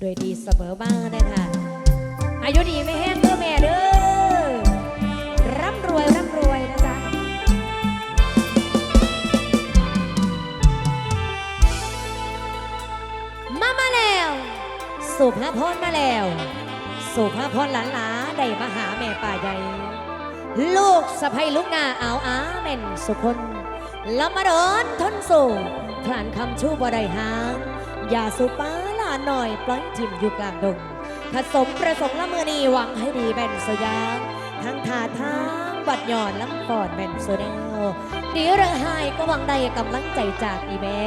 โดยดีเสมอมานะคะอายุดีไม่แห้งเด้อแม่เด้อร่ำรวยร่ำรวยนะจ๊ะมามาแล้ว สุภาพรมาแล้ว สุภาพรหลานหลาได้มาหาแม่ป่าใหญ่ ลูกสะใภ้ลูกนาเอาอาแม่นสุคนล้วมาเดินทนสู่คลานคำชูบ่ได้หางอย่าสุป้า หน่อยปล่อยทิมอยู่กลางดงผสมประสงค์ละเมือนีหวังให้ดีแม่นสยางทั้งทาทางบัดหย่อนลำก่อดแม่นโซเดลดีระหายก็หวังได้กำลังใจจากอีแม่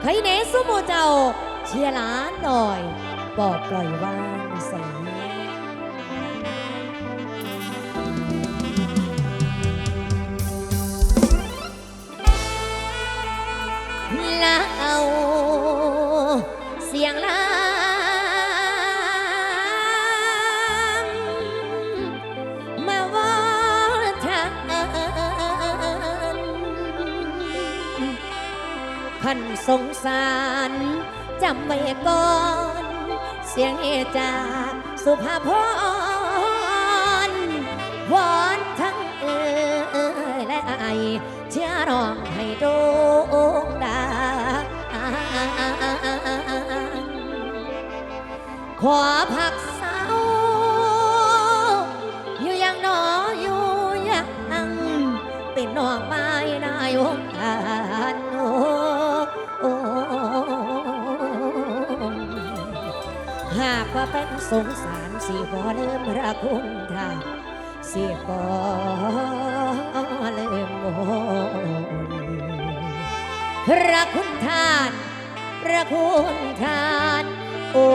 ใครเนสุโมเจ้า เชียร์ล้านหน่อย บอกปล่อยวางแส สงสารจำไว้ก่อน เสียงเอจากสุภาพรวอนทั้งเอ่ยและไอเชื่อร้องให้โด่งดังขอผัก เป็นสงสารสิบ่ลืมรักคุณท่าสิบ่ลืมมนรักคุณท่านรักคุณท่าน โอ้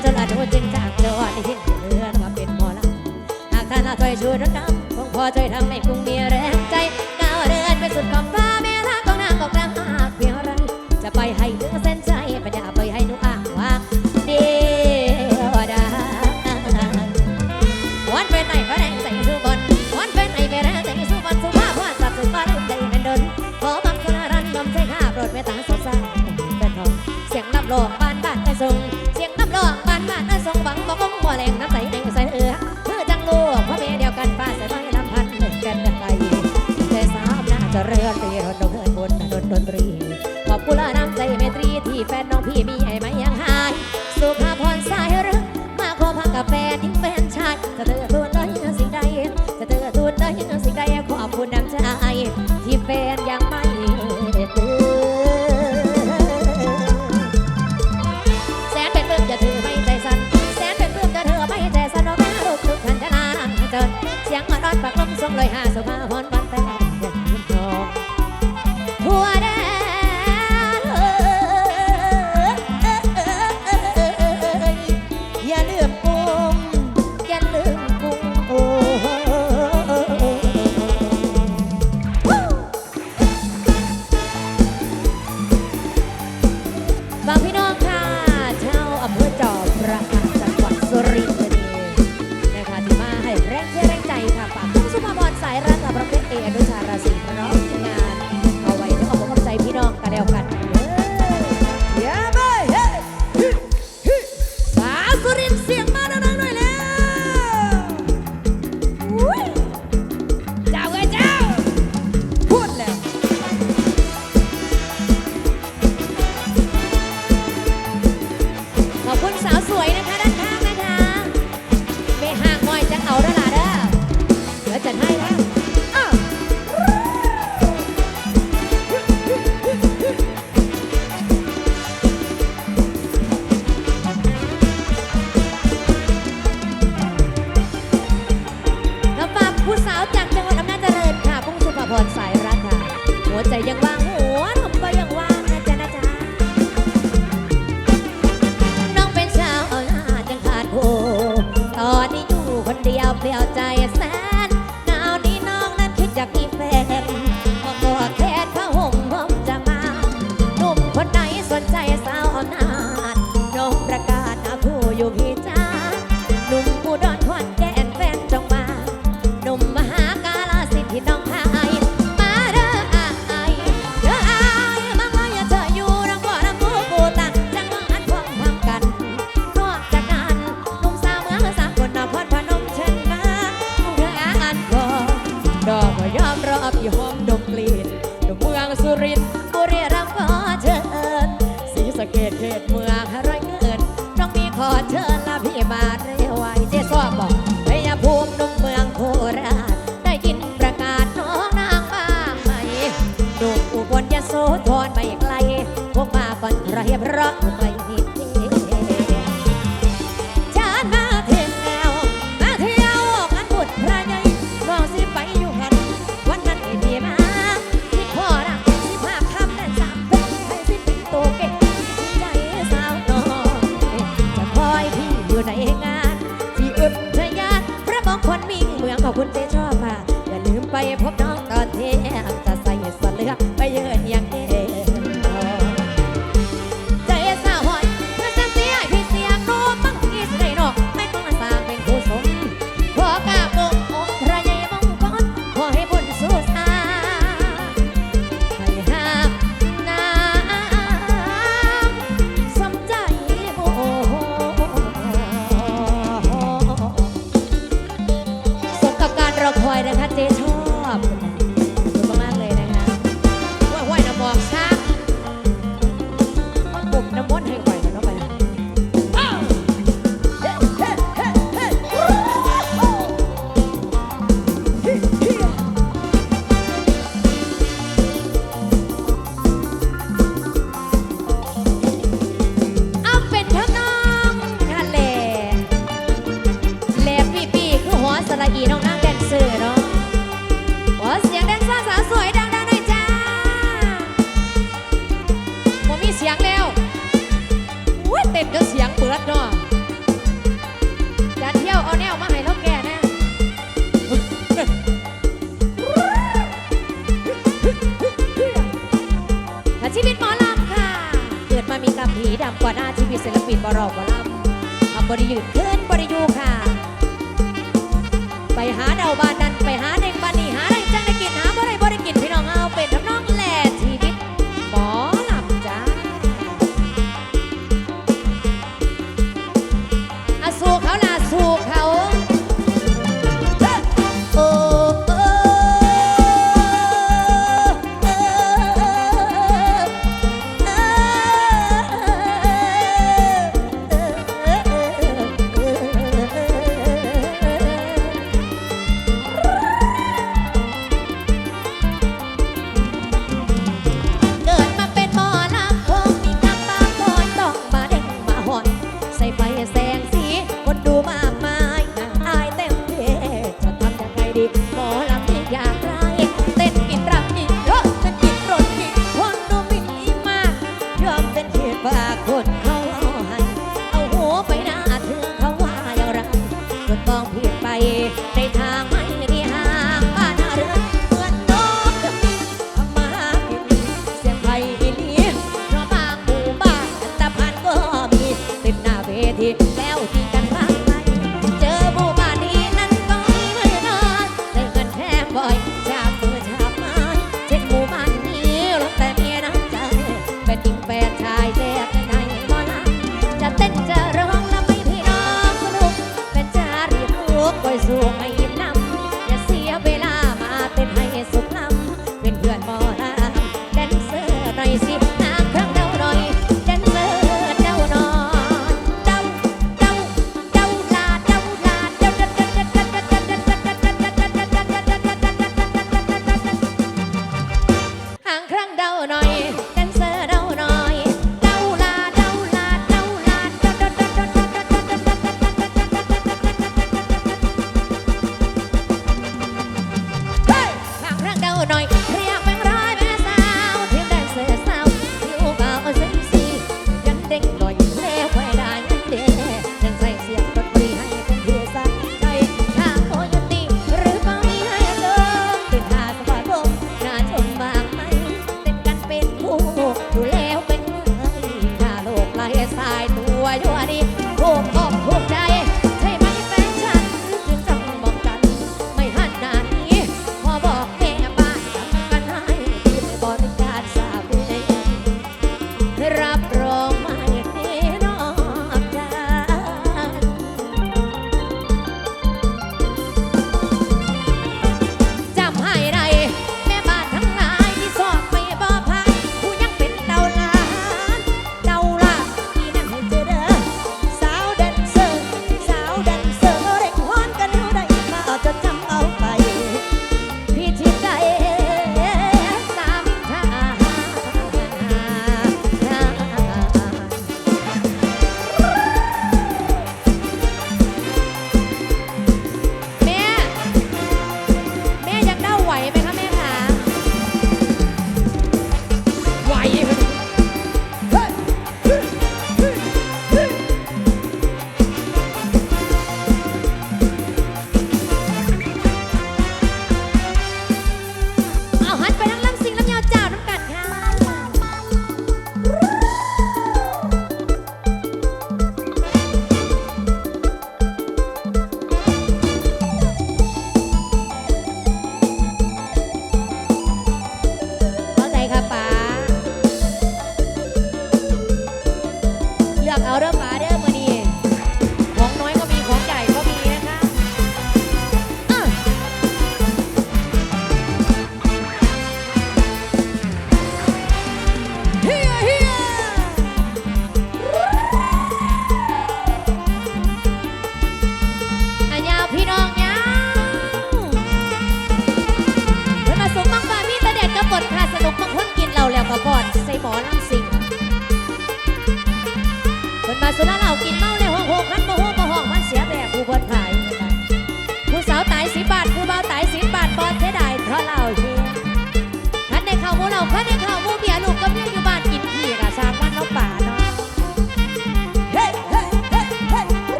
เพราจนละโดนจึงจากโดนที่ทิ้งเรือนมาเป็นหมอลำหากท่านละช่วยช่วยรถน้ำคงพอช่วยทำให้คงมีแรงใจ ใดขอบคุณน้ำใจที่แฟนยังไม่เตือนแสนเป็นปลื้มจะเธอไม่ใจสั่นแสนเป็นปลื้มจะเธอไม่ใจสั่นเอาแม่ลูกทุกท่านจะนานเจนเสียงอ่อนๆปากลมทรงลอยหาสุภา รียบร้อย Jehová.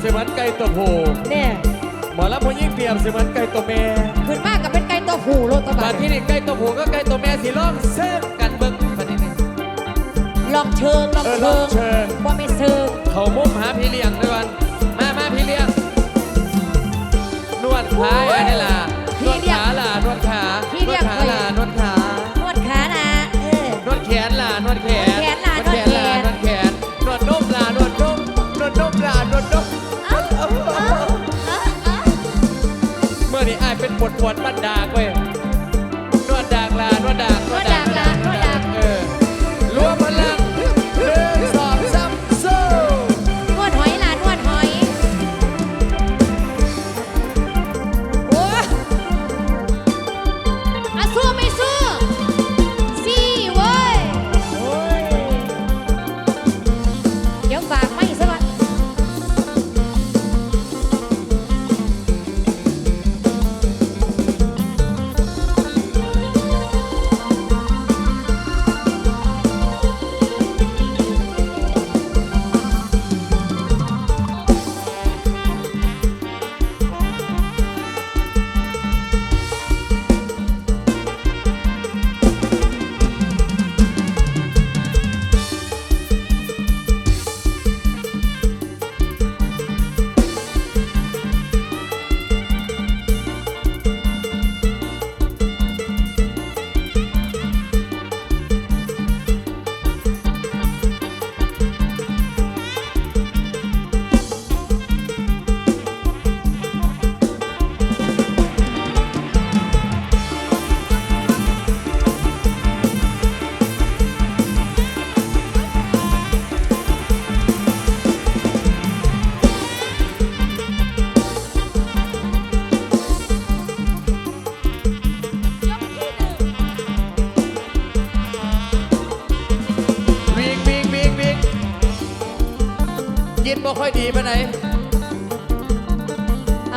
เสมือนไก่ตัวผู้เนี่ยหมอรับผู้ยิ่งเปรียบเสมือนไก่ตัวแม่ขึ้นมากกับเป็นไก่ตัวผู้โลดตัวบาบานที่นี่ไก่ตัวผู้ก็ไก่ตัวแม่สิลองเซิร์ฟกันเบิ่งประเด็นนี้ ลองเชิงลองเชิองงเชิง บ่ไม่เชิงเขามุ่มหาพี่เลี้ยงด้วยวันมามาพี่เลี้ยงนวดขายอันนี้ล่ะนวดขาล่ะนวดข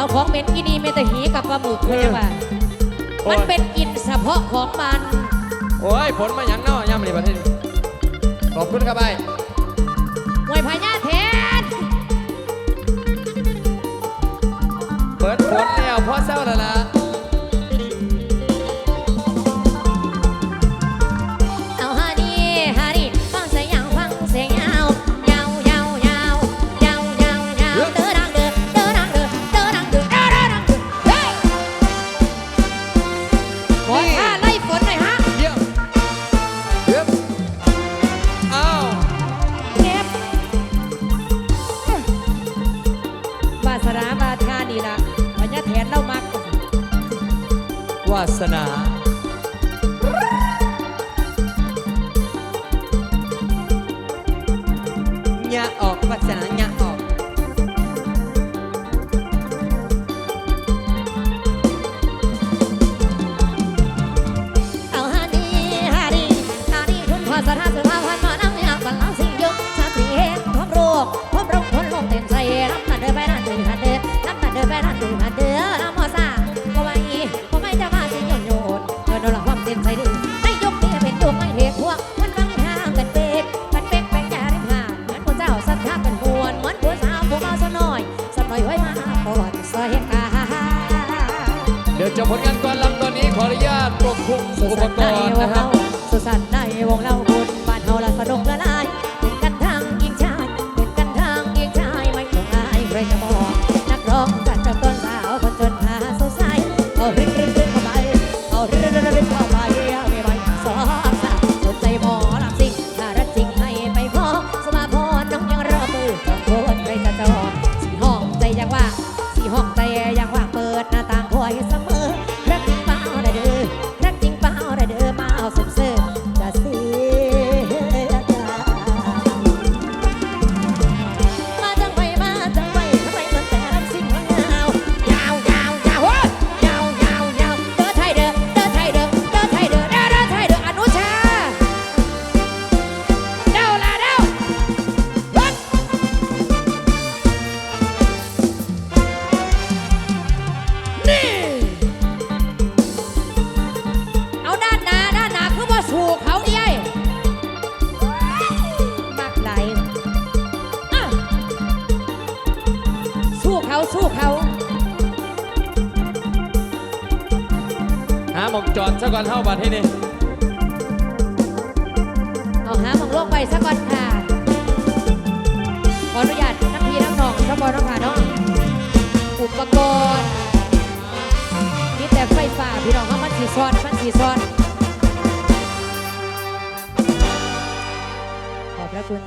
เอาของเหม็นกินีเมตหีกับปลาหมึกเลยว่าโมันเป็นกลิ่นเฉพาะของมัน โอ้ยผลมาอย่างเนาะย่ำเลยประเทศขอบคุณครับไอ้วยพญาเทนเปิดผลแล้วพอเศร้า Vipassana. ซะก่อนเท่าบัดที่นี่เอาหาของโลกไปสักก่อนค่ะ ขออนุญาตนักพี่นักน้องทั้งบอลน้องค่ะเนาะอุปกรณ์มีแต่ไฟฟ้าพี่น้องเขามันสีซ้อนมันสีซ้อน